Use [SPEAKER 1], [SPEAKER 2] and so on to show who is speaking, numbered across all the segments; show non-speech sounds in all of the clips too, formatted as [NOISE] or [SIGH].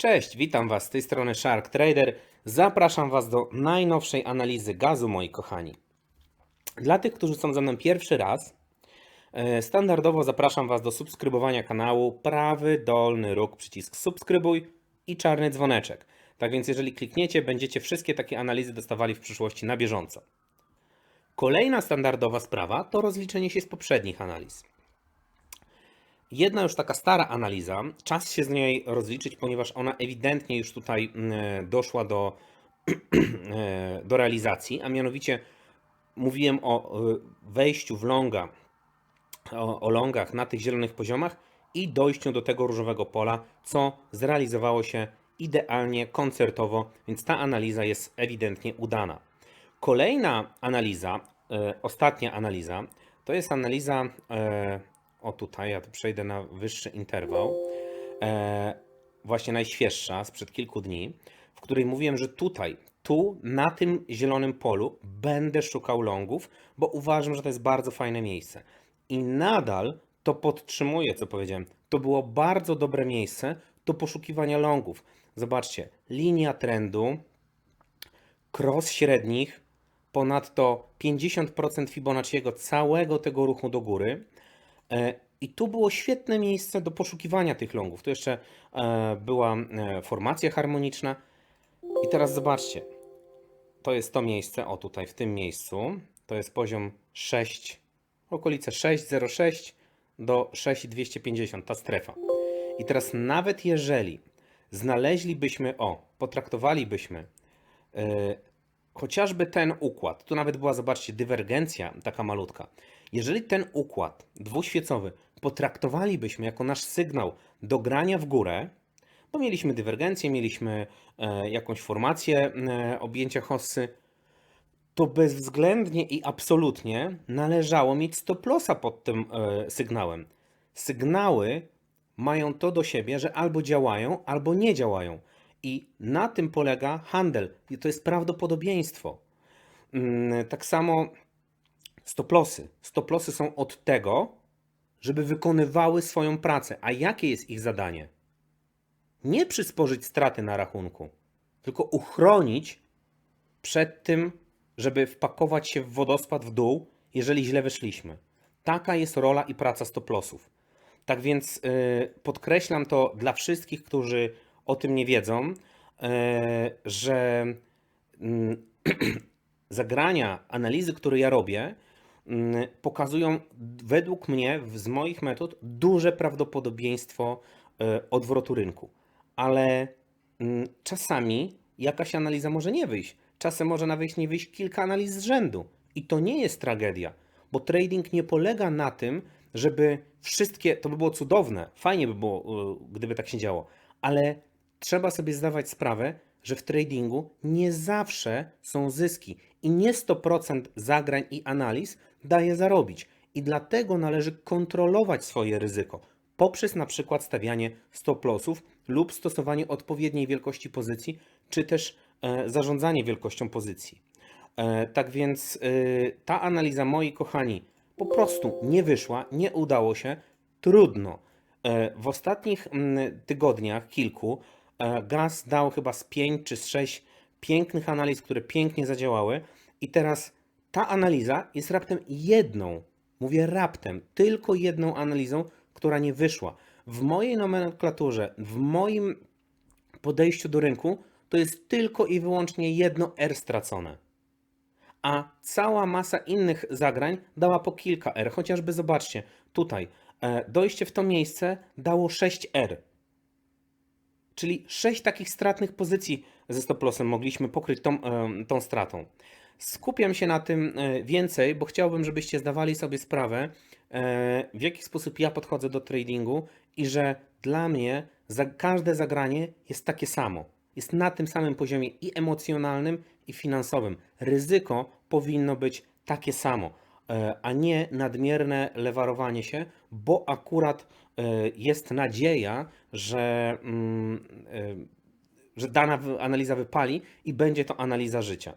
[SPEAKER 1] Cześć, witam Was z tej strony Shark Trader. Zapraszam Was do najnowszej analizy gazu, moi kochani. Dla tych, którzy są ze mną pierwszy raz, e, standardowo zapraszam Was do subskrybowania kanału. Prawy dolny róg, przycisk subskrybuj i czarny dzwoneczek. Tak więc, jeżeli klikniecie, będziecie wszystkie takie analizy dostawali w przyszłości na bieżąco. Kolejna standardowa sprawa to rozliczenie się z poprzednich analiz. Jedna już taka stara analiza, czas się z niej rozliczyć, ponieważ ona ewidentnie już tutaj mm, doszła do, [CLEARS THROAT] e, do realizacji, a mianowicie mówiłem o e, wejściu w longa, o, o longach na tych zielonych poziomach i dojściu do tego różowego pola, co zrealizowało się idealnie, koncertowo, więc ta analiza jest ewidentnie udana. Kolejna analiza, e, ostatnia analiza, to jest analiza, o tutaj, ja tu przejdę na wyższy interwał, e, właśnie najświeższa, sprzed kilku dni, w której mówiłem, że tutaj, tu, na tym zielonym polu będę szukał longów, bo uważam, że to jest bardzo fajne miejsce. I nadal to podtrzymuję, co powiedziałem. To było bardzo dobre miejsce do poszukiwania longów. Zobaczcie, linia trendu, cross średnich, ponadto 50% Fibonacciego całego tego ruchu do góry. E, I tu było świetne miejsce do poszukiwania tych longów. Tu jeszcze e, była e, formacja harmoniczna. I teraz zobaczcie. To jest to miejsce, o tutaj w tym miejscu. To jest poziom 6, okolice 6,06 do 6,250, ta strefa. I teraz nawet jeżeli znaleźlibyśmy, o, potraktowalibyśmy e, chociażby ten układ, tu nawet była, zobaczcie, dywergencja taka malutka. Jeżeli ten układ dwuświecowy potraktowalibyśmy jako nasz sygnał do grania w górę, bo mieliśmy dywergencję, mieliśmy e, jakąś formację e, objęcia hossy, to bezwzględnie i absolutnie należało mieć stop lossa pod tym e, sygnałem. Sygnały mają to do siebie, że albo działają, albo nie działają. I na tym polega handel. I to jest prawdopodobieństwo. Mm, Tak samo stoplosy. Stoplosy są od tego, żeby wykonywały swoją pracę. A jakie jest ich zadanie? Nie przysporzyć straty na rachunku, tylko uchronić przed tym, żeby wpakować się w wodospad w dół, jeżeli źle wyszliśmy. Taka jest rola i praca stoplosów. Tak więc y, podkreślam to dla wszystkich, którzy o tym nie wiedzą, y, że mm, [CLEARS THROAT] zagrania, analizy, które ja robię, pokazują według mnie, z moich metod, duże prawdopodobieństwo y, odwrotu rynku. Ale mm, czasami jakaś analiza może nie wyjść. Czasem może nawet nie wyjść kilka analiz z rzędu. I to nie jest tragedia, bo trading nie polega na tym, żeby wszystkie, to by było cudowne, fajnie by było, y, gdyby tak się działo, ale trzeba sobie zdawać sprawę, że w tradingu nie zawsze są zyski i nie 100% zagrań i analiz daje zarobić. I dlatego należy kontrolować swoje ryzyko poprzez na przykład stawianie stop lossów lub stosowanie odpowiedniej wielkości pozycji, czy też e, zarządzanie wielkością pozycji. E, tak więc e, ta analiza, moi kochani, po prostu nie wyszła, nie udało się, trudno. E, w ostatnich mm, tygodniach, kilku, e, Gaz dał chyba z 5 czy z 6 pięknych analiz, które pięknie zadziałały, i teraz ta analiza jest raptem jedną, mówię raptem, tylko jedną analizą, która nie wyszła. W mojej nomenklaturze, w moim podejściu do rynku, to jest tylko i wyłącznie jedno R stracone a cała masa innych zagrań dała po kilka R. Chociażby zobaczcie, tutaj e, dojście w to miejsce dało 6R. Czyli 6 takich stratnych pozycji ze stoplosem mogliśmy pokryć tą, em, tą stratą. Skupiam się na tym e, więcej, bo chciałbym, żebyście zdawali sobie sprawę, e, w jaki sposób ja podchodzę do tradingu i że dla mnie każde zagranie jest takie samo. Jest na tym samym poziomie i emocjonalnym, i finansowym. Ryzyko powinno być takie samo, e, a nie nadmierne lewarowanie się, bo akurat jest nadzieja, że, mm, że dana analiza wypali i będzie to analiza życia.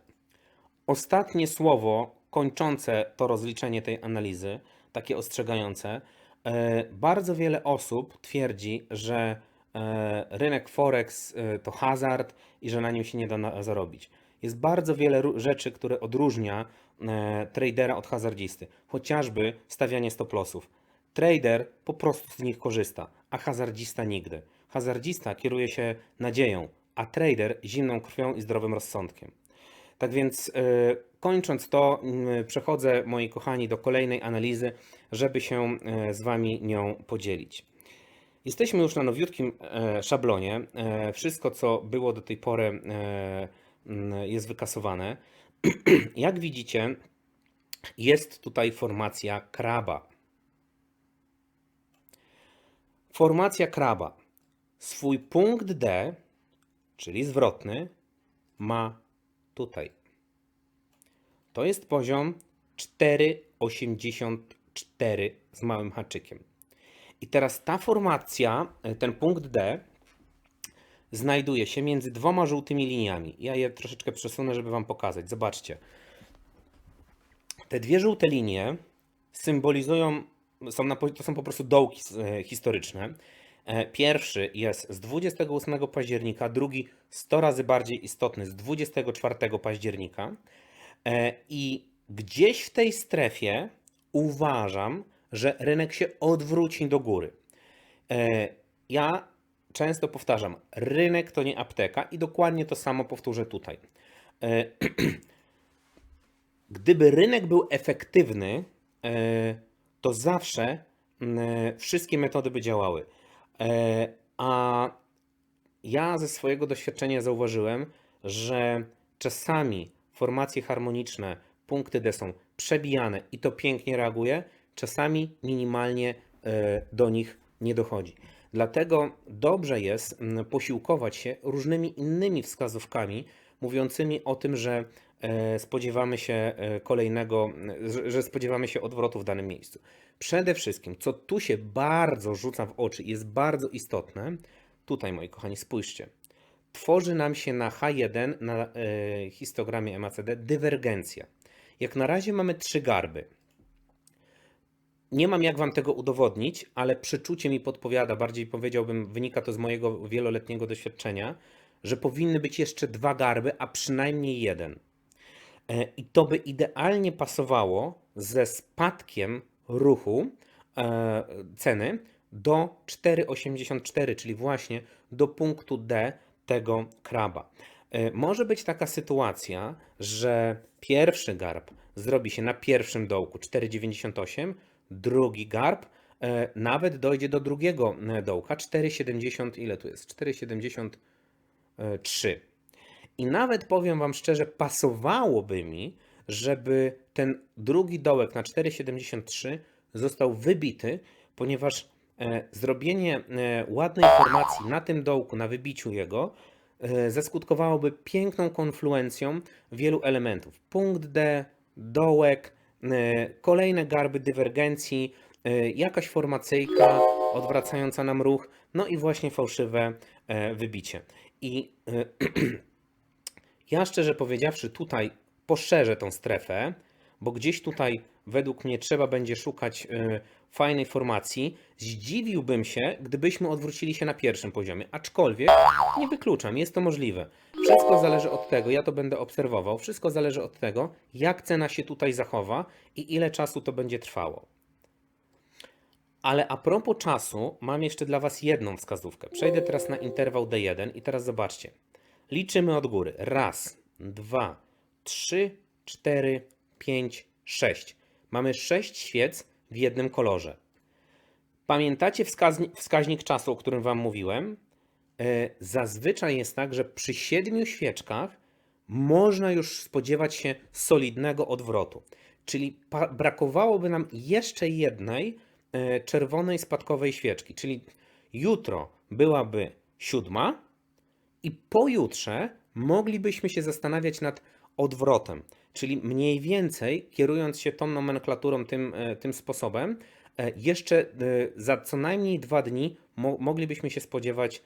[SPEAKER 1] Ostatnie słowo kończące to rozliczenie tej analizy, takie ostrzegające. e, Bardzo wiele osób twierdzi, że e, rynek Forex e, to hazard i że na nim się nie da zarobić. Jest bardzo wiele rzeczy, które odróżnia tradera od hazardzisty. Chociażby stawianie stop lossów. Trader po prostu z nich korzysta, a hazardzista nigdy. Hazardzista kieruje się nadzieją, a trader zimną krwią i zdrowym rozsądkiem. Tak więc e, kończąc to, przechodzę, moi kochani, do kolejnej analizy, żeby się e, z Wami nią podzielić. Jesteśmy już na nowiutkim e, szablonie. Wszystko, co było do tej pory, jest wykasowane. [CLEARS THROAT] Jak widzicie, jest tutaj formacja kraba. Formacja kraba. Swój punkt D, czyli zwrotny, ma tutaj. To jest poziom 4,84 z małym haczykiem. I teraz ta formacja, e, ten punkt D, znajduje się między dwoma żółtymi liniami. Ja je troszeczkę przesunę, żeby Wam pokazać. Zobaczcie. Te dwie żółte linie symbolizują, są na, to są po prostu dołki e, historyczne. E, Pierwszy jest z 28 października, drugi 100 razy bardziej istotny z 24 października. E, I gdzieś w tej strefie uważam, że rynek się odwróci do góry. E, Ja często powtarzam, rynek to nie apteka i dokładnie to samo powtórzę tutaj. [CLEARS THROAT] Gdyby rynek był efektywny, to zawsze wszystkie metody by działały. E, A ja ze swojego doświadczenia zauważyłem, że czasami formacje harmoniczne, punkty D są przebijane i to pięknie reaguje, czasami minimalnie e, do nich nie dochodzi. Dlatego dobrze jest mm, posiłkować się różnymi innymi wskazówkami, mówiącymi o tym, że spodziewamy się e, kolejnego, że- że spodziewamy się odwrotu w danym miejscu. Przede wszystkim, co tu się bardzo rzuca w oczy i jest bardzo istotne, tutaj moi kochani, spójrzcie. Tworzy nam się na H1, na e, histogramie MACD, dywergencja. Jak na razie mamy trzy garby. Nie mam jak wam tego udowodnić, ale przeczucie mi podpowiada, bardziej powiedziałbym, wynika to z mojego wieloletniego doświadczenia, że powinny być jeszcze dwa garby, a przynajmniej jeden. E, I to by idealnie pasowało ze spadkiem ruchu e, ceny do 4,84, czyli właśnie do punktu D tego kraba. E, Może być taka sytuacja, że pierwszy garb zrobi się na pierwszym dołku 4,98, drugi garb nawet dojdzie do drugiego dołka 4,70, ile tu jest? 4,73. I nawet powiem Wam szczerze, pasowałoby mi, żeby ten drugi dołek na 4,73 został wybity, ponieważ e, zrobienie e, ładnej formacji na tym dołku, na wybiciu jego, e, zaskutkowałoby piękną konfluencją wielu elementów. Punkt D, dołek, e, kolejne garby dywergencji, e, jakaś formacyjka odwracająca nam ruch, no i właśnie fałszywe e, wybicie. I e, [CLEARS THROAT] ja szczerze powiedziawszy, tutaj poszerzę tą strefę, bo gdzieś tutaj według mnie trzeba będzie szukać y, fajnej formacji. Zdziwiłbym się, gdybyśmy odwrócili się na pierwszym poziomie, aczkolwiek nie wykluczam, jest to możliwe. Wszystko zależy od tego, ja to będę obserwował, wszystko zależy od tego, jak cena się tutaj zachowa i ile czasu to będzie trwało. Ale a propos czasu, mam jeszcze dla Was jedną wskazówkę. Przejdę teraz na interwał D1 i teraz zobaczcie. Liczymy od góry. Raz, dwa, trzy, cztery, pięć, sześć. Mamy sześć świec w jednym kolorze. Pamiętacie wskaźnik, wskaźnik czasu, o którym Wam mówiłem? E, Zazwyczaj jest tak, że przy siedmiu świeczkach można już spodziewać się solidnego odwrotu. Czyli brakowałoby nam jeszcze jednej e, czerwonej spadkowej świeczki. Czyli jutro byłaby siódma, i pojutrze moglibyśmy się zastanawiać nad odwrotem, czyli mniej więcej kierując się tą nomenklaturą tym, e, tym sposobem, e, jeszcze e, za co najmniej dwa dni mo moglibyśmy się spodziewać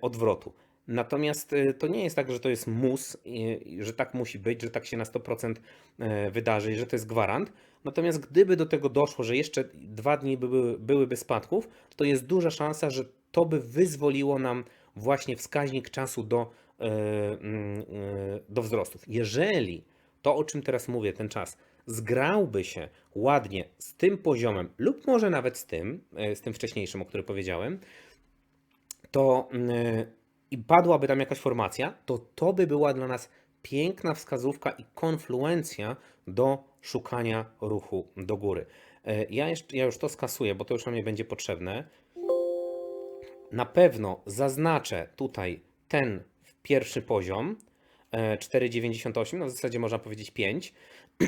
[SPEAKER 1] odwrotu. Natomiast to nie jest tak, że to jest mus, że tak musi być, że tak się na 100% e, wydarzy i że to jest gwarant. Natomiast gdyby do tego doszło, że jeszcze dwa dni były, byłyby spadków, to jest duża szansa, że to by wyzwoliło nam właśnie wskaźnik czasu do, e, mm, e, do wzrostów. Jeżeli to, o czym teraz mówię, ten czas, zgrałby się ładnie z tym poziomem, lub może nawet z tym, e, z tym wcześniejszym, o którym powiedziałem, to mm, i padłaby tam jakaś formacja, to to by była dla nas piękna wskazówka i konfluencja do szukania ruchu do góry. Ja, jeszcze, ja już to skasuję, bo to już nam nie będzie potrzebne. Na pewno zaznaczę tutaj ten pierwszy poziom e, 4,98, no w zasadzie można powiedzieć 5. [CLEARS THROAT]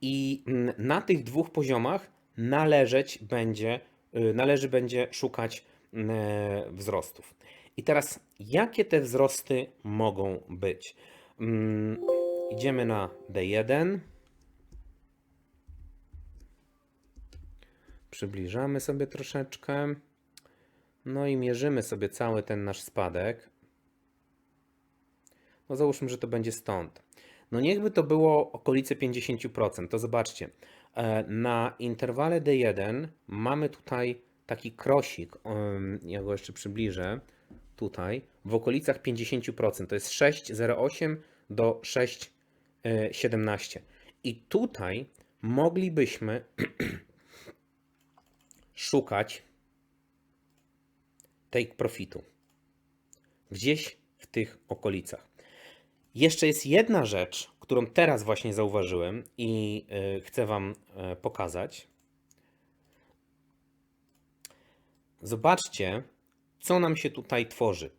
[SPEAKER 1] I mm, na tych dwóch poziomach należeć będzie, y, należy będzie szukać mm, e, wzrostów. I teraz, jakie te wzrosty mogą być? Mm, Idziemy na D1. Przybliżamy sobie troszeczkę. No i mierzymy sobie cały ten nasz spadek. No załóżmy, że to będzie stąd. No niechby to było okolice 50%. To zobaczcie. e, Na interwale D1 mamy tutaj taki krosik. Ja go jeszcze przybliżę. Tutaj w okolicach 50%. To jest 6,08 do 6,17. I tutaj moglibyśmy [CLEARS THROAT] szukać take profitu. Gdzieś w tych okolicach. Jeszcze jest jedna rzecz, którą teraz właśnie zauważyłem i y, chcę Wam y, pokazać. Zobaczcie, co nam się tutaj tworzy.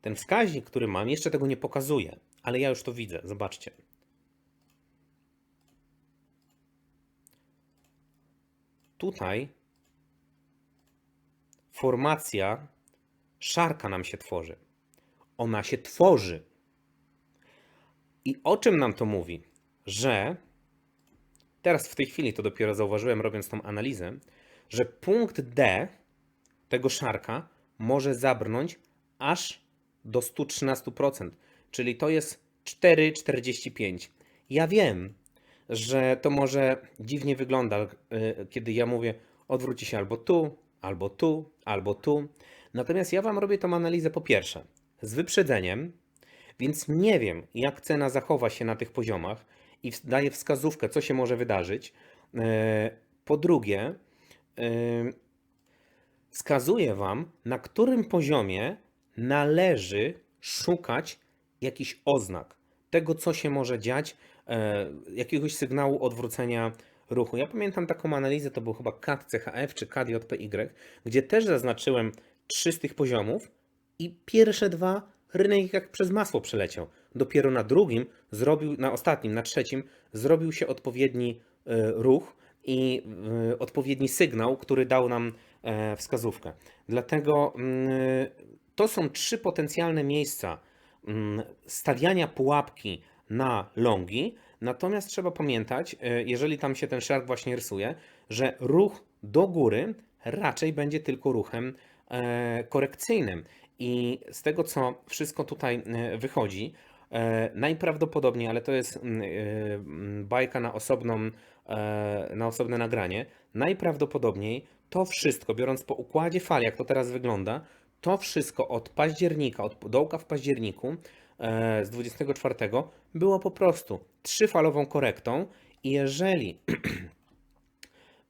[SPEAKER 1] Ten wskaźnik, który mam, jeszcze tego nie pokazuje, ale ja już to widzę. Zobaczcie. Tutaj formacja szarka nam się tworzy. Ona się tworzy. I o czym nam to mówi? Że teraz w tej chwili to dopiero zauważyłem, robiąc tą analizę, że punkt D tego szarka może zabrnąć aż do 113%, czyli to jest 4,45. Ja wiem, że to może dziwnie wygląda, y, kiedy ja mówię odwróci się albo tu, albo tu, albo tu. Natomiast ja Wam robię tą analizę po pierwsze z wyprzedzeniem, więc nie wiem, jak cena zachowa się na tych poziomach i daję wskazówkę, co się może wydarzyć. E, Po drugie, e, wskazuję Wam, na którym poziomie należy szukać jakichś oznak tego, co się może dziać, e, jakiegoś sygnału odwrócenia ruchu. Ja pamiętam taką analizę, to był chyba CAD CHF czy CAD JPY, gdzie też zaznaczyłem trzy z tych poziomów i pierwsze dwa rynek jak przez masło przeleciał. Dopiero na drugim zrobił, na ostatnim, na trzecim zrobił się odpowiedni e, ruch i e, odpowiedni sygnał, który dał nam e, wskazówkę. Dlatego mm, to są trzy potencjalne miejsca mm, stawiania pułapki na longi. Natomiast trzeba pamiętać, e, jeżeli tam się ten szark właśnie rysuje, że ruch do góry raczej będzie tylko ruchem e, korekcyjnym. I z tego, co wszystko tutaj e, wychodzi, najprawdopodobniej, ale to jest mm, mm, bajka na, osobną, na osobne nagranie, najprawdopodobniej to wszystko, biorąc po układzie fali, jak to teraz wygląda, to wszystko od października, od dołka w październiku e, z 24 było po prostu trzyfalową korektą i jeżeli [CLEARS THROAT]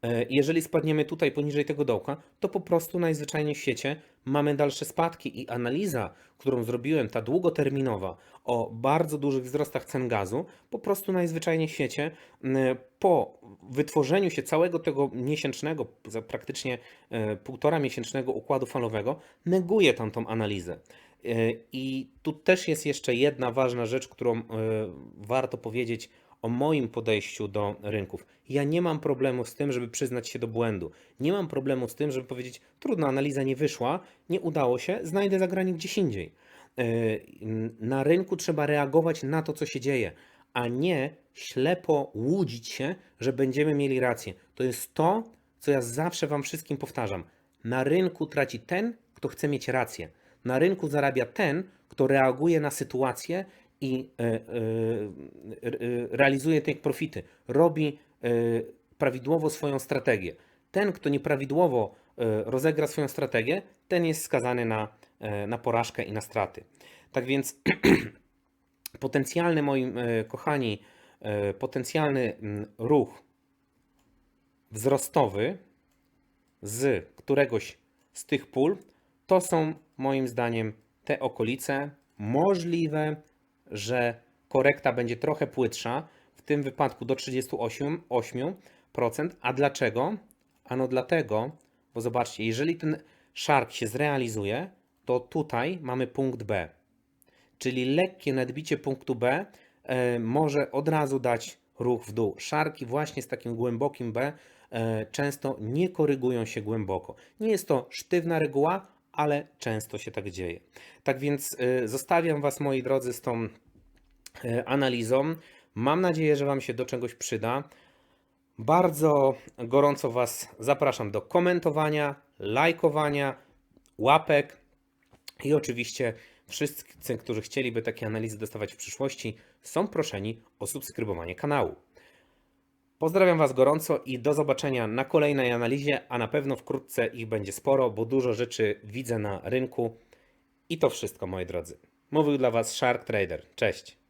[SPEAKER 1] E, Jeżeli spadniemy tutaj poniżej tego dołka, to po prostu najzwyczajniej w świecie mamy dalsze spadki i analiza, którą zrobiłem, ta długoterminowa o bardzo dużych wzrostach cen gazu, po prostu najzwyczajniej w świecie m, po wytworzeniu się całego tego miesięcznego, praktycznie e, półtora miesięcznego układu falowego, neguje tam tą analizę. E, I tu też jest jeszcze jedna ważna rzecz, którą e, warto powiedzieć o moim podejściu do rynków. Ja nie mam problemu z tym, żeby przyznać się do błędu. Nie mam problemu z tym, żeby powiedzieć, trudno, analiza nie wyszła, nie udało się, znajdę zagranik gdzieś indziej. Yy, Na rynku trzeba reagować na to, co się dzieje, a nie ślepo łudzić się, że będziemy mieli rację. To jest to, co ja zawsze Wam wszystkim powtarzam. Na rynku traci ten, kto chce mieć rację. Na rynku zarabia ten, kto reaguje na sytuację i e, e, e, realizuje te profity, robi prawidłowo swoją strategię. Ten, kto nieprawidłowo rozegra swoją strategię, ten jest skazany na, na porażkę i na straty. Tak więc [CLEARS THROAT] potencjalny, moi kochani, potencjalny mm, ruch wzrostowy z któregoś z tych pól, to są moim zdaniem te okolice. Możliwe, że korekta będzie trochę płytsza, w tym wypadku do 38%. 8%. A dlaczego? Ano dlatego, bo zobaczcie, jeżeli ten szark się zrealizuje, to tutaj mamy punkt B. Czyli lekkie nadbicie punktu B e, może od razu dać ruch w dół. Szarki właśnie z takim głębokim B e, często nie korygują się głęboko. Nie jest to sztywna reguła, ale często się tak dzieje. Tak więc e, zostawiam Was, moi drodzy, z tą analizą. Mam nadzieję, że Wam się do czegoś przyda. Bardzo gorąco Was zapraszam do komentowania, lajkowania, łapek i oczywiście wszyscy, którzy chcieliby takie analizy dostawać w przyszłości, są proszeni o subskrybowanie kanału. Pozdrawiam Was gorąco i do zobaczenia na kolejnej analizie, a na pewno wkrótce ich będzie sporo, bo dużo rzeczy widzę na rynku. I to wszystko, moi drodzy. Mówił dla Was Shark Trader. Cześć.